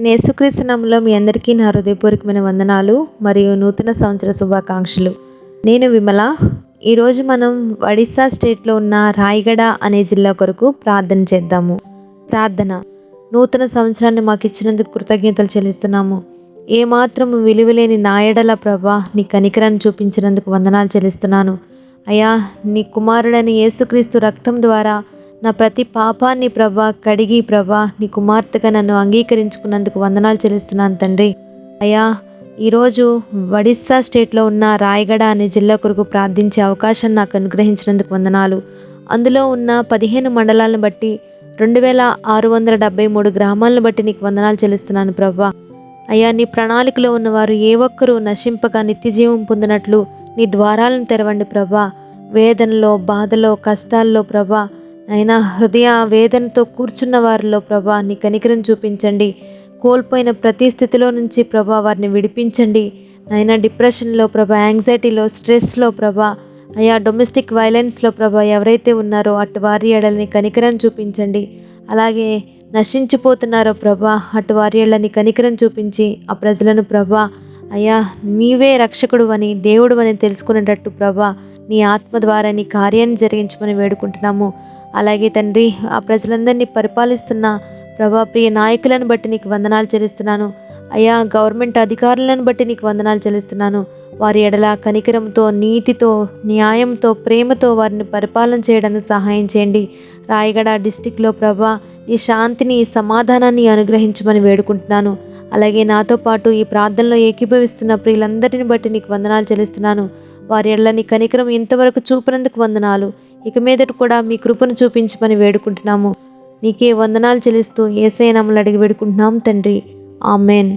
నేను యేసుక్రీస్తు నామంలో మీ అందరికీ నా హృదయపూర్వకమైన వందనాలు మరియు నూతన సంవత్సర శుభాకాంక్షలు. నేను విమల. ఈరోజు మనం ఒడిశా స్టేట్లో ఉన్న రాయగడ అనే జిల్లా కొరకు ప్రార్థన చేద్దాము. ప్రార్థన. నూతన సంవత్సరాన్ని మాకు ఇచ్చినందుకు కృతజ్ఞతలు చెల్లిస్తున్నాము. ఏమాత్రం విలువలేని నాయడల ప్రభా నీ కనికరాన్ని చూపించినందుకు వందనాలు చెల్లిస్తున్నాను. అయ్యా నీ కుమారుడని యేసుక్రీస్తు రక్తం ద్వారా నా ప్రతి పాపాన్ని ప్రభా కడిగి ప్రభా నీ కుమార్తెగా నన్ను అంగీకరించుకున్నందుకు వందనాలు చెల్లిస్తున్నాను తండ్రి. అయ్యా ఈరోజు ఒడిస్సా స్టేట్లో ఉన్న రాయగడ అనే జిల్లా కొరకు ప్రార్థించే అవకాశం నాకు అనుగ్రహించినందుకు వందనాలు. అందులో ఉన్న పదిహేను మండలాలను బట్టి రెండు వేల ఆరు వందల డెబ్బై మూడు గ్రామాలను బట్టి నీకు వందనాలు చెల్లిస్తున్నాను ప్రభా. అయ్యా నీ ప్రణాళికలో ఉన్నవారు ఏ ఒక్కరూ నశింపగా నిత్యజీవం పొందినట్లు నీ ద్వారాలను తెరవండి ప్రభా. వేదనలో బాధలో కష్టాల్లో ప్రభా అయినా హృదయ వేదనతో కూర్చున్న వారిలో ప్రభా నీ కనికరం చూపించండి. కోల్పోయిన ప్రతి స్థితిలో నుంచి ప్రభా వారిని విడిపించండి. అయినా డిప్రెషన్లో ప్రభా యాంగ్జైటీలో స్ట్రెస్లో ప్రభా అయా డొమెస్టిక్ వైలెన్స్లో ప్రభా ఎవరైతే ఉన్నారో అటు వారి ఎడలని కనికరం చూపించండి. అలాగే నశించిపోతున్నారో ప్రభా అటు వారి ఎడలని కనికరం చూపించి ఆ ప్రజలను ప్రభా అయ్యా నీవే రక్షకుడు అని దేవుడు అని తెలుసుకునేటట్టు ప్రభా నీ ఆత్మ ద్వారా నీ కార్యాన్ని జరిగించమని వేడుకుంటున్నాము. అలాగే తండ్రి ఆ ప్రజలందరినీ పరిపాలిస్తున్న ప్రభా ప్రియ నాయకులను బట్టి నీకు వందనాలు చెల్లిస్తున్నాను. అయ్యా గవర్నమెంట్ అధికారులను బట్టి నీకు వందనాలు చెల్లిస్తున్నాను. వారి ఎడల కనికరంతో నీతితో న్యాయంతో ప్రేమతో వారిని పరిపాలన చేయడానికి సహాయం చేయండి. రాయగడ డిస్టిక్లో ప్రభా ఈ శాంతిని ఈ సమాధానాన్ని అనుగ్రహించమని వేడుకుంటున్నాను. అలాగే నాతో పాటు ఈ ప్రార్థనలో ఏకీభవిస్తున్న ప్రియులందరిని బట్టి నీకు వందనాలు చెల్లిస్తున్నాను. వారి ఎడలని కనికరం ఇంతవరకు చూపినందుకు వందనాలు. ఇక మీదట కూడా మీ కృపను చూపించమని వేడుకుంటున్నాము. నీకే వందనాలు చెల్లిస్తూ ఏసైనామలు అడిగి వేడుకుంటున్నాం తండ్రి. ఆమెన్.